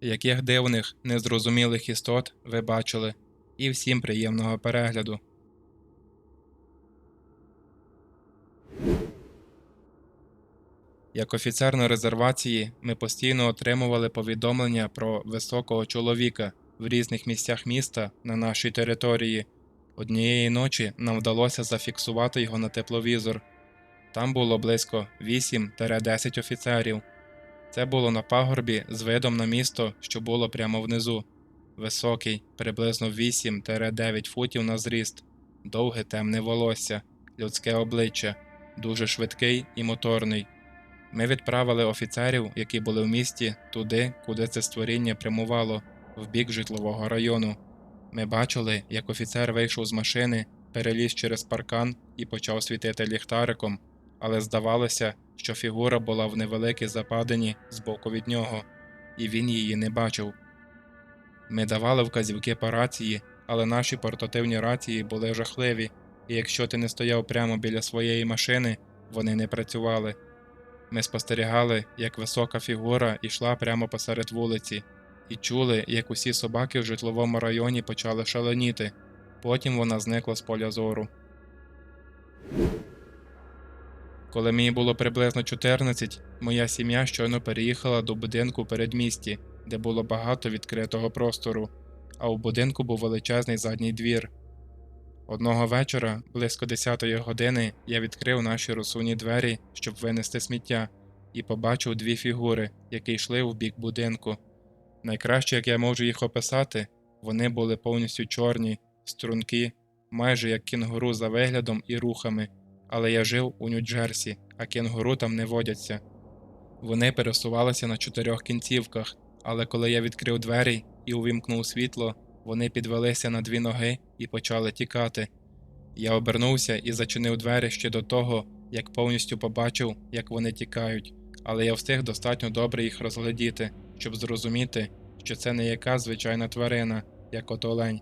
Яких дивних, незрозумілих істот ви бачили, і всім приємного перегляду. Як офіцер на резервації, ми постійно отримували повідомлення про високого чоловіка в різних місцях міста на нашій території. Однієї ночі нам вдалося зафіксувати його на тепловізор. Там було близько 8-10 офіцерів. Це було на пагорбі з видом на місто, що було прямо внизу. Високий, приблизно 8-9 футів на зріст, довге темне волосся, людське обличчя, дуже швидкий і моторний. Ми відправили офіцерів, які були в місті, туди, куди це створіння прямувало, в бік житлового району. Ми бачили, як офіцер вийшов з машини, переліз через паркан і почав світити ліхтариком, але здавалося, що фігура була в невеликій западині збоку від нього, і він її не бачив. Ми давали вказівки по рації, але наші портативні рації були жахливі, і якщо ти не стояв прямо біля своєї машини, вони не працювали. Ми спостерігали, як висока фігура йшла прямо посеред вулиці, і чули, як усі собаки в житловому районі почали шаленіти. Потім вона зникла з поля зору. Коли мені було приблизно 14, моя сім'я щойно переїхала до будинку передмісті, де було багато відкритого простору, а у будинку був величезний задній двір. Одного вечора, близько 10-ї години, я відкрив наші розсувні двері, щоб винести сміття, і побачив дві фігури, які йшли в бік будинку. Найкраще, як я можу їх описати, вони були повністю чорні, стрункі, майже як кінгуру за виглядом і рухами, але я жив у Нью-Джерсі, а кінгуру там не водяться. Вони пересувалися на чотирьох кінцівках, але коли я відкрив двері і увімкнув світло, вони підвелися на дві ноги і почали тікати. Я обернувся і зачинив двері ще до того, як повністю побачив, як вони тікають, але я встиг достатньо добре їх розглядіти, щоб зрозуміти, що це не яка звичайна тварина, як от олень.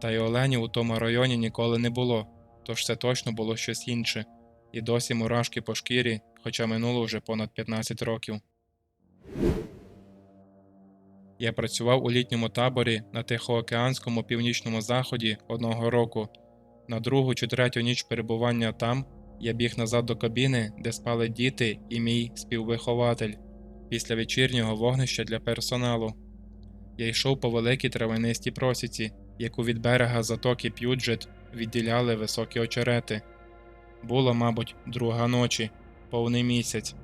Та й оленів у тому районі ніколи не було, тож це точно було щось інше, і досі мурашки по шкірі, хоча минуло вже понад 15 років. Я працював у літньому таборі на Тихоокеанському північному заході одного року. На другу чи третю ніч перебування там я біг назад до кабіни, де спали діти і мій співвихователь після вечірнього вогнища для персоналу. Я йшов по великій травянистій просіці, яку від берега затоки П'юджет відділяли високі очерети. Було, мабуть, друга ночі, повний місяць.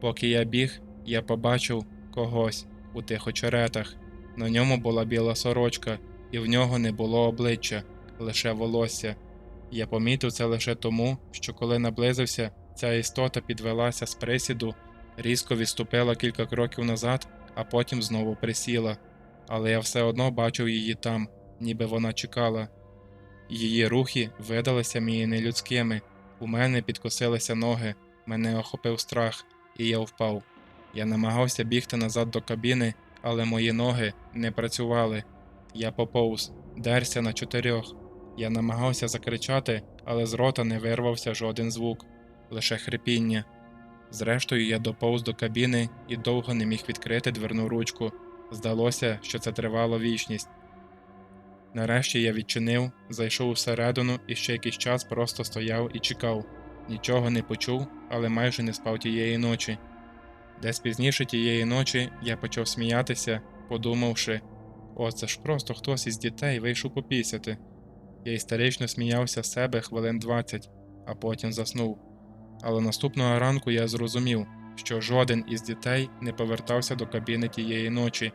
Поки я біг, я побачив когось у тих очеретах. На ньому була біла сорочка, і в нього не було обличчя, лише волосся. Я помітив це лише тому, що коли наблизився, ця істота підвелася з присіду, різко відступила кілька кроків назад, а потім знову присіла. Але я все одно бачив її там, ніби вона чекала. Її рухи видалися мені нелюдськими. У мене підкосилися ноги, мене охопив страх, і я впав. Я намагався бігти назад до кабіни, але мої ноги не працювали. Я поповз, дерся на чотирьох. Я намагався закричати, але з рота не вирвався жоден звук, лише хрипіння. Зрештою, я доповз до кабіни і довго не міг відкрити дверну ручку. Здалося, що це тривало вічність. Нарешті я відчинив, зайшов всередину і ще якийсь час просто стояв і чекав. Нічого не почув, але майже не спав тієї ночі. Десь пізніше тієї ночі я почав сміятися, подумавши, о, це ж просто хтось із дітей вийшов попісяти. Я істерично сміявся з себе хвилин 20, а потім заснув. Але наступного ранку я зрозумів, що жоден із дітей не повертався до кабіни тієї ночі,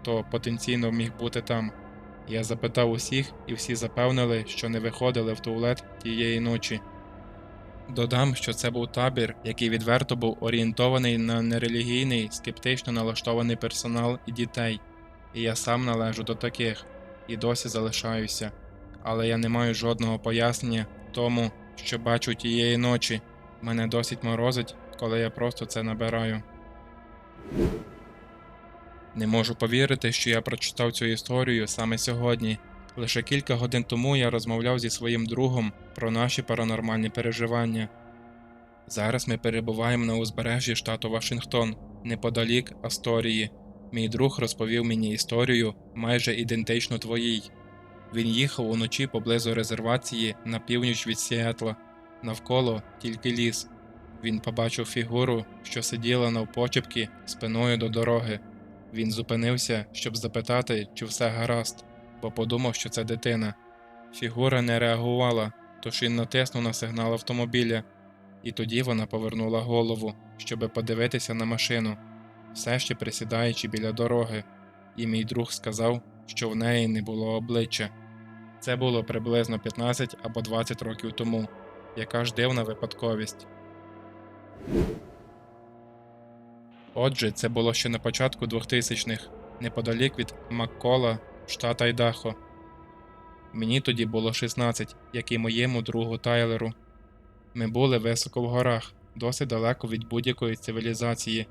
хто потенційно міг бути там. Я запитав усіх, і всі запевнили, що не виходили в туалет тієї ночі. Додам, що це був табір, який відверто був орієнтований на нерелігійний, скептично налаштований персонал і дітей, і я сам належу до таких і досі залишаюся. Але я не маю жодного пояснення тому, що бачу тієї ночі. Мене досить морозить, коли я просто це набираю. Не можу повірити, що я прочитав цю історію саме сьогодні. Лише кілька годин тому я розмовляв зі своїм другом про наші паранормальні переживання. Зараз ми перебуваємо на узбережжі штату Вашингтон, неподалік Асторії. Мій друг розповів мені історію майже ідентичну твоїй. Він їхав уночі поблизу резервації на північ від Сіетла. Навколо тільки ліс. Він побачив фігуру, що сиділа навпочепки спиною до дороги. Він зупинився, щоб запитати, чи все гаразд, бо подумав, що це дитина. Фігура не реагувала, тож він натиснув на сигнал автомобіля, і тоді вона повернула голову, щоби подивитися на машину, все ще присідаючи біля дороги, і мій друг сказав, що в неї не було обличчя. Це було приблизно 15 або 20 років тому. Яка ж дивна випадковість. Отже, це було ще на початку 2000-х, неподалік від Маккола, штат Айдахо. Мені тоді було 16, як і моєму другу Тайлеру. Ми були високо в горах, досить далеко від будь-якої цивілізації.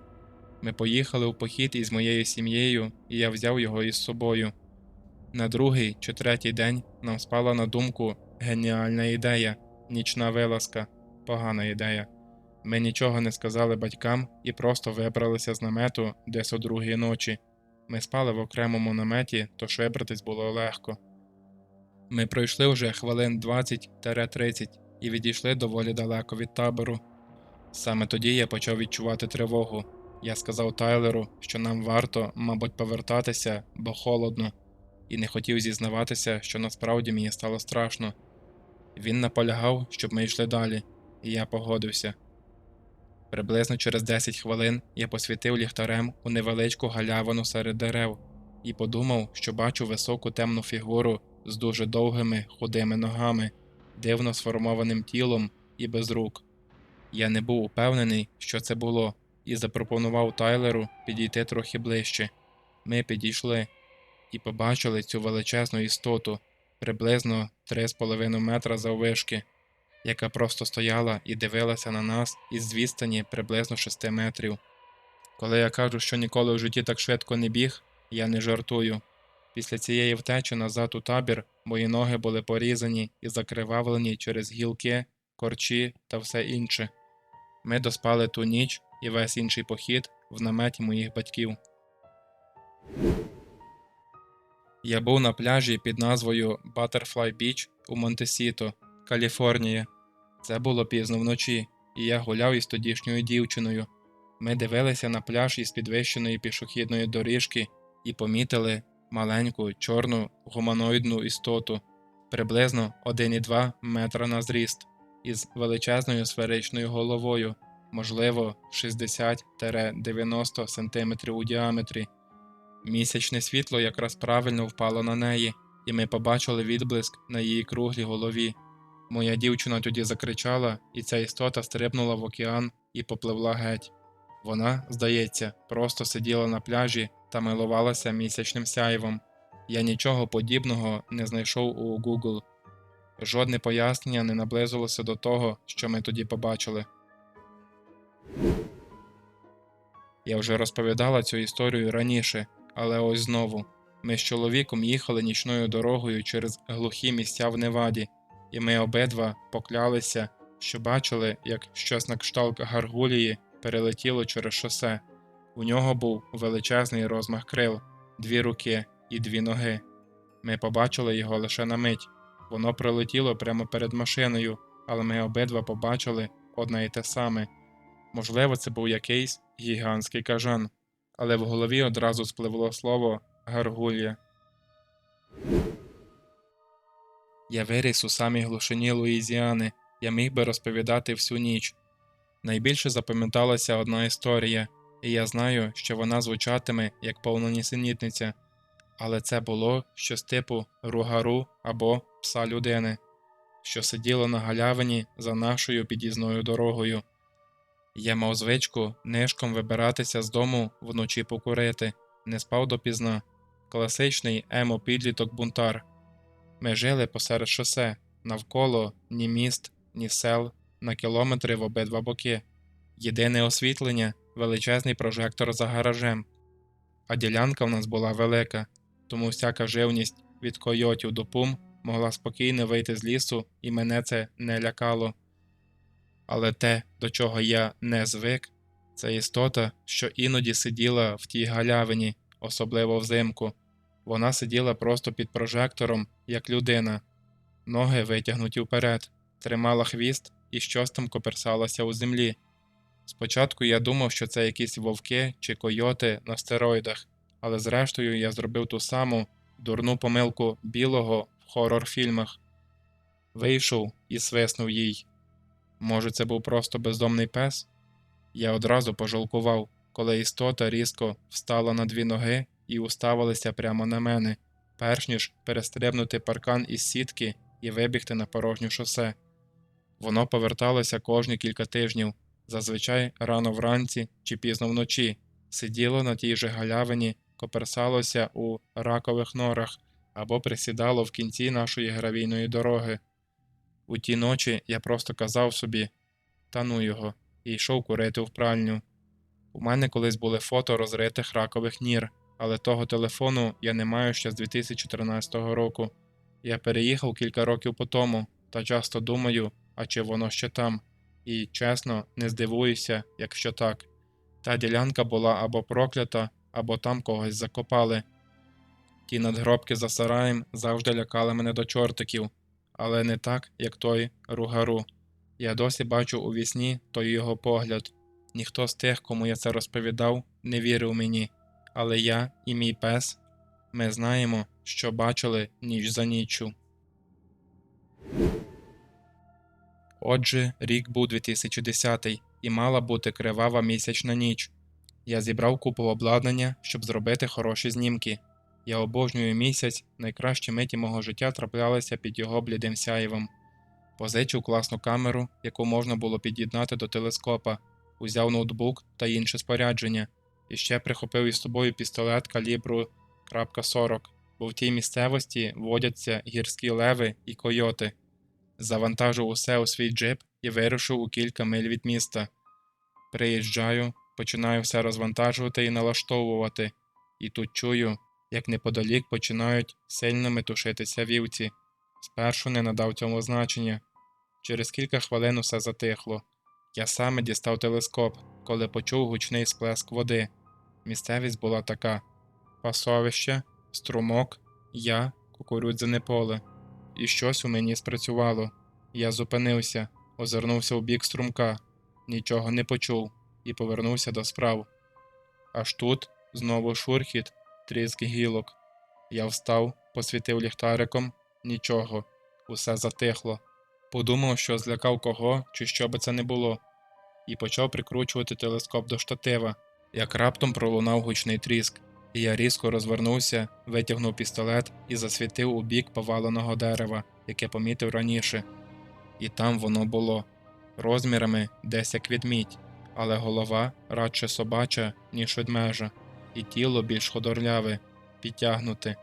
Ми поїхали у похід із моєю сім'єю, і я взяв його із собою. На другий чи третій день нам спала на думку геніальна ідея, нічна вилазка, погана ідея. Ми нічого не сказали батькам і просто вибралися з намету десь о другій ночі. Ми спали в окремому наметі, тож вибратись було легко. Ми пройшли вже хвилин 20-30 і відійшли доволі далеко від табору. Саме тоді я почав відчувати тривогу. Я сказав Тайлеру, що нам варто, мабуть, повертатися, бо холодно, і не хотів зізнаватися, що насправді мені стало страшно. Він наполягав, щоб ми йшли далі, і я погодився. Приблизно через 10 хвилин я посвітив ліхтарем у невеличку галявину серед дерев і подумав, що бачу високу темну фігуру з дуже довгими худими ногами, дивно сформованим тілом і без рук. Я не був упевнений, що це було, і запропонував Тайлеру підійти трохи ближче. Ми підійшли і побачили цю величезну істоту, приблизно 3,5 метра заввишки, яка просто стояла і дивилася на нас із відстані приблизно 6 метрів. Коли я кажу, що ніколи в житті так швидко не біг, я не жартую. Після цієї втечі назад у табір мої ноги були порізані і закривавлені через гілки, корчі та все інше. Ми доспали ту ніч і весь інший похід в наметі моїх батьків. Я був на пляжі під назвою Butterfly Beach у Монтесіто, Каліфорнія. Це було пізно вночі, і я гуляв із тодішньою дівчиною. Ми дивилися на пляж із підвищеної пішохідної доріжки і помітили маленьку чорну гуманоїдну істоту, приблизно 1,2 метра на зріст, із величезною сферичною головою, можливо, 60-90 см у діаметрі. Місячне світло якраз правильно впало на неї, і ми побачили відблиск на її круглій голові. Моя дівчина тоді закричала, і ця істота стрибнула в океан і попливла геть. Вона, здається, просто сиділа на пляжі та милувалася місячним сяйвом. Я нічого подібного не знайшов у Google. Жодне пояснення не наблизилося до того, що ми тоді побачили. Я вже розповідала цю історію раніше, але ось знову. Ми з чоловіком їхали нічною дорогою через глухі місця в Неваді, і ми обидва поклялися, що бачили, як щось на кшталт гаргулії перелетіло через шосе. У нього був величезний розмах крил, дві руки і дві ноги. Ми побачили його лише на мить. Воно пролетіло прямо перед машиною, але ми обидва побачили одне й те саме. Можливо, це був якийсь гігантський кажан, але в голові одразу спливло слово гаргулія. Я виріс у самій глушині Луїзіани, я міг би розповідати всю ніч. Найбільше запам'яталася одна історія, і я знаю, що вона звучатиме як повнонісенітниця, але це було щось типу ругару або пса людини, що сиділо на галявині за нашою під'їзною дорогою. Я мав звичку нишком вибиратися з дому вночі покурити, не спав допізна. Класичний емо підліток бунтар. Ми жили посеред шосе, навколо ні міст, ні сел, на кілометри в обидва боки. Єдине освітлення величезний прожектор за гаражем. А ділянка в нас була велика, тому всяка живність від койотів до пум могла спокійно вийти з лісу, і мене це не лякало. Але те, до чого я не звик, це істота, що іноді сиділа в тій галявині, особливо взимку. Вона сиділа просто під прожектором, як людина, ноги витягнуті вперед, тримала хвіст і щось там коперсалася у землі. Спочатку я думав, що це якісь вовки чи койоти на стероїдах, але зрештою я зробив ту саму дурну помилку білого в хорор-фільмах. Вийшов і свиснув їй. Може, це був просто бездомний пес? Я одразу пожалкував, коли істота різко встала на дві ноги і уставилася прямо на мене, перш ніж перестрибнути паркан із сітки і вибігти на порожнє шосе. Воно поверталося кожні кілька тижнів, зазвичай рано вранці чи пізно вночі, сиділо на тій же галявині, коперсалося у ракових норах або присідало в кінці нашої гравійної дороги. У ті ночі я просто казав собі та ну його, і йшов курити в пральню. У мене колись були фото розритих ракових нір, але того телефону я не маю ще з 2014 року. Я переїхав кілька років по тому, та часто думаю, а чи воно ще там, і чесно, не здивуюся, якщо так. Та ділянка була або проклята, або там когось закопали. Ті надгробки за сараєм завжди лякали мене до чортиків, але не так, як той ругару. Я досі бачу у вісні той його погляд. Ніхто з тих, кому я це розповідав, не вірив мені, але я і мій пес ми знаємо, що бачили ніч за ніччю. Отже, рік був 2010 і мала бути кривава місячна ніч. Я зібрав купу обладнання, щоб зробити хороші знімки. Я обожнюю місяць, найкращі миті мого життя траплялися під його блідим сяєвом. Позичив класну камеру, яку можна було під'єднати до телескопа, узяв ноутбук та інше спорядження, і ще прихопив із собою пістолет калібру .40, бо в тій місцевості водяться гірські леви і койоти. Завантажив усе у свій джип і вирушив у кілька миль від міста. Приїжджаю, починаю все розвантажувати і налаштовувати, і тут чую, як неподалік починають сильно метушитися вівці. Спершу не надав цьому значення. Через кілька хвилин усе затихло. Я саме дістав телескоп, коли почув гучний сплеск води. Місцевість була така: пасовище, струмок, я, кукурудзяне поле. І щось у мені спрацювало. Я зупинився, озирнувся у бік струмка, нічого не почув і повернувся до справ. Аж тут знову шурхіт, тріск гілок. Я встав, посвітив ліхтариком, нічого, усе затихло. Подумав, що злякав кого чи що би це не було, і почав прикручувати телескоп до штатива, як раптом пролунав гучний тріск, і я різко розвернувся, витягнув пістолет і засвітив у бік поваленого дерева, яке помітив раніше. І там воно було розмірами десь як відмідь, але голова радше собача, ніж ведмежа, і тіло більш ходорляве, підтягнуте.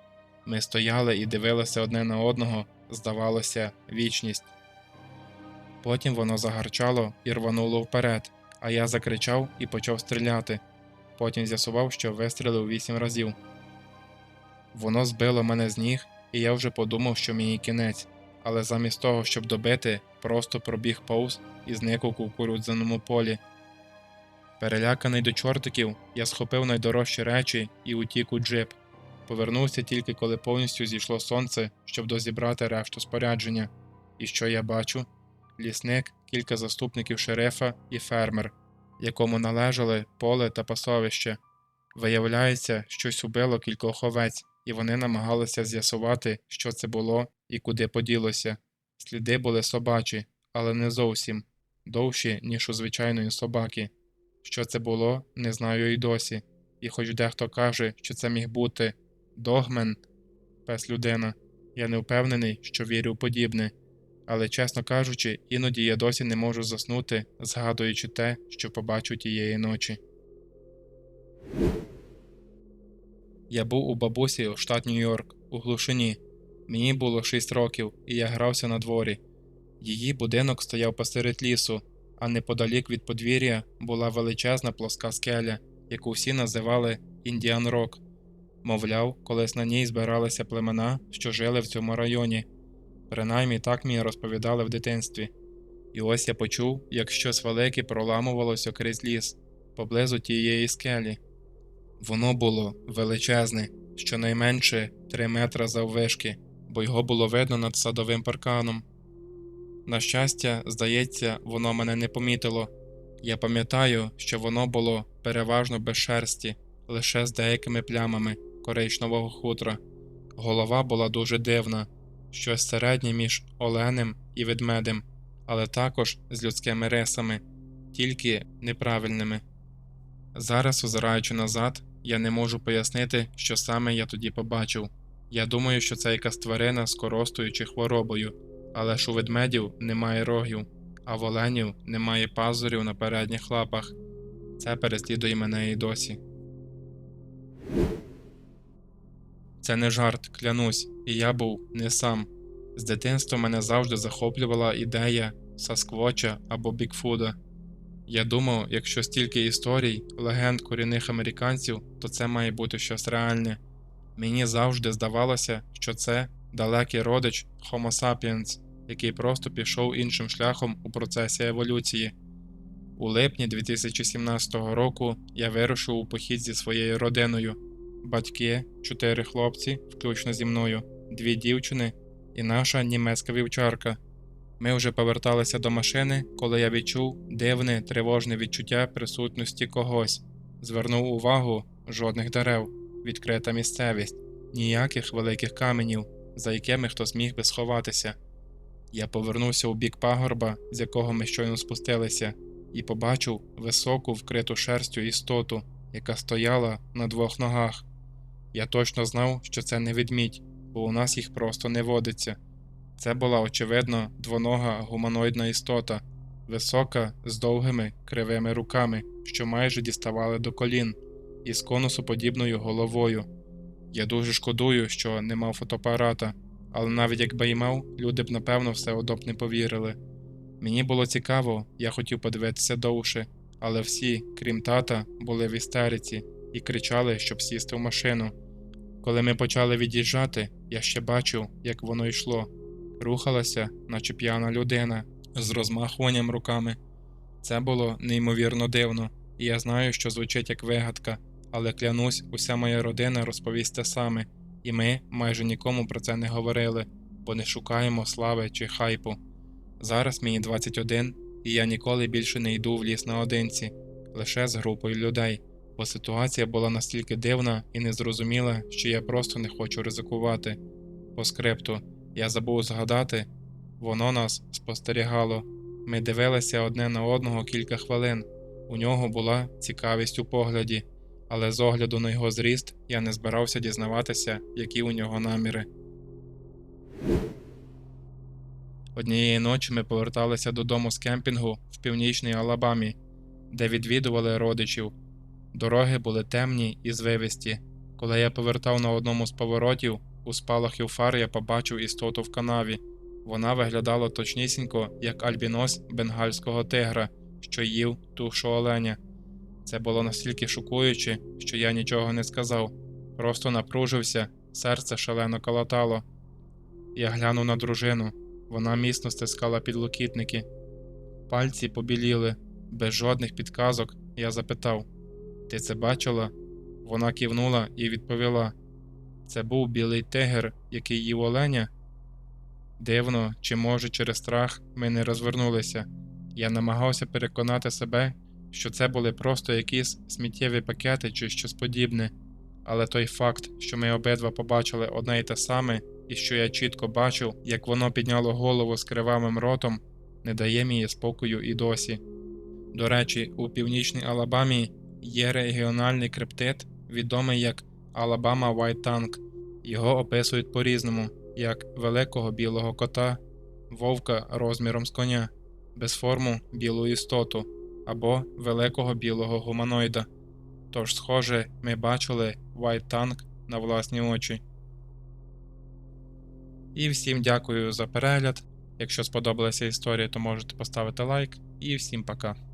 Ми стояли і дивилися одне на одного, здавалося, вічність. Потім воно загарчало і рвануло вперед, а я закричав і почав стріляти. Потім з'ясував, що вистрілив вісім разів. Воно збило мене з ніг, і я вже подумав, що мені кінець, але замість того, щоб добити, просто пробіг повз і зник у кукурудзяному полі. Переляканий до чортиків, я схопив найдорожчі речі і утік у джип. Повернувся тільки коли повністю зійшло сонце, щоб дозібрати решту спорядження. І що я бачу? Лісник, кілька заступників шерифа і фермер, якому належали поле та пасовище. Виявляється, щось убило кількох овець, і вони намагалися з'ясувати, що це було і куди поділося. Сліди були собачі, але не зовсім довші, ніж у звичайної собаки. Що це було, не знаю й досі, і хоч дехто каже, що це міг бути догмен, пес людина, я не впевнений, що вірю в подібне. Але, чесно кажучи, іноді я досі не можу заснути, згадуючи те, що побачу тієї ночі. Я був у бабусі у штат Нью-Йорк, у глушині. Мені було 6 років, і я грався на дворі. Її будинок стояв посеред лісу, а неподалік від подвір'я була величезна плоска скеля, яку всі називали Індіан Рок. Мовляв, колись на ній збиралися племена, що жили в цьому районі. Принаймні так мені розповідали в дитинстві. І ось я почув, як щось велике проламувалося крізь ліс, поблизу тієї скелі. Воно було величезне, щонайменше 3 метра заввишки, бо його було видно над садовим парканом. На щастя, здається, воно мене не помітило. Я пам'ятаю, що воно було переважно без шерсті, лише з деякими плямами коричневого хутра. Голова була дуже дивна, щось середнє між оленем і ведмедем, але також з людськими рисами, тільки неправильними. Зараз, озираючи назад, я не можу пояснити, що саме я тоді побачив. Я думаю, що це якась тварина з коростою чи хворобою, але ж у ведмедів немає рогів, а в оленів немає пазурів на передніх лапах. Це переслідує мене і досі. Це не жарт, клянусь, і я був не сам. З дитинства мене завжди захоплювала ідея Сасквоча або Бікфуда. Я думав, якщо стільки історій, легенд корінних американців, то це має бути щось реальне. Мені завжди здавалося, що це далекий родич Homo sapiens, який просто пішов іншим шляхом у процесі еволюції. У липні 2017 року я вирушив у похід зі своєю родиною: батьки, чотири хлопці, включно зі мною, дві дівчини і наша німецька вівчарка. Ми вже поверталися до машини, коли я відчув дивне тривожне відчуття присутності когось. Звернув увагу жодних дерев, відкрита місцевість, ніяких великих каменів, за якими хтось міг би сховатися. Я повернувся у бік пагорба, з якого ми щойно спустилися, і побачив високу вкриту шерстю істоту, яка стояла на двох ногах. Я точно знав, що це не ведмідь, бо у нас їх просто не водиться. Це була, очевидно, двонога гуманоїдна істота, висока, з довгими кривими руками, що майже діставали до колін, і з конусоподібною головою. Я дуже шкодую, що не мав фотоапарата, але навіть якби й мав, люди б напевно все одно б не повірили. Мені було цікаво, я хотів подивитися довше, але всі, крім тата, були в істериці і кричали, щоб сісти в машину. Коли ми почали від'їжджати, я ще бачив, як воно йшло рухалася, наче п'яна людина, з розмахуванням руками. Це було неймовірно дивно, і я знаю, що звучить як вигадка, але клянусь, уся моя родина розповість те саме, і ми майже нікому про це не говорили, бо не шукаємо слави чи хайпу. Зараз мені 21, і я ніколи більше не йду в ліс наодинці, лише з групою людей, бо ситуація була настільки дивна і незрозуміла, що я просто не хочу ризикувати. По скрипту. Я забув згадати, воно нас спостерігало. Ми дивилися одне на одного кілька хвилин. У нього була цікавість у погляді, але з огляду на його зріст я не збирався дізнаватися, які у нього наміри. Однієї ночі ми поверталися додому з кемпінгу в північній Алабамі, де відвідували родичів. Дороги були темні і звивисті. Коли я повертав на одному з поворотів, у спалахів фар я побачив істоту в канаві. Вона виглядала точнісінько, як альбінос бенгальського тигра, що їв тушу оленя. Це було настільки шокуюче, що я нічого не сказав, просто напружився, серце шалено калатало. Я глянув на дружину, вона міцно стискала підлокітники. Пальці побіліли, без жодних підказок. Я запитав: Ти це бачила? Вона кивнула і відповіла: це був білий тигр, який їв оленя. Дивно, чи може через страх ми не розвернулися. Я намагався переконати себе, що це були просто якісь сміттєві пакети чи щось подібне, але той факт, що ми обидва побачили одне й те саме, і що я чітко бачив, як воно підняло голову з кривавим ротом, не дає мені спокою і досі. До речі, у північній Алабамі є регіональний криптит, відомий як Alabama White Tank. Його описують по-різному, як великого білого кота, вовка розміром з коня, безформу білу істоту або великого білого гуманоїда. Тож, схоже, ми бачили White Tank на власні очі. І всім дякую за перегляд. Якщо сподобалася історія, то можете поставити лайк. І всім пока.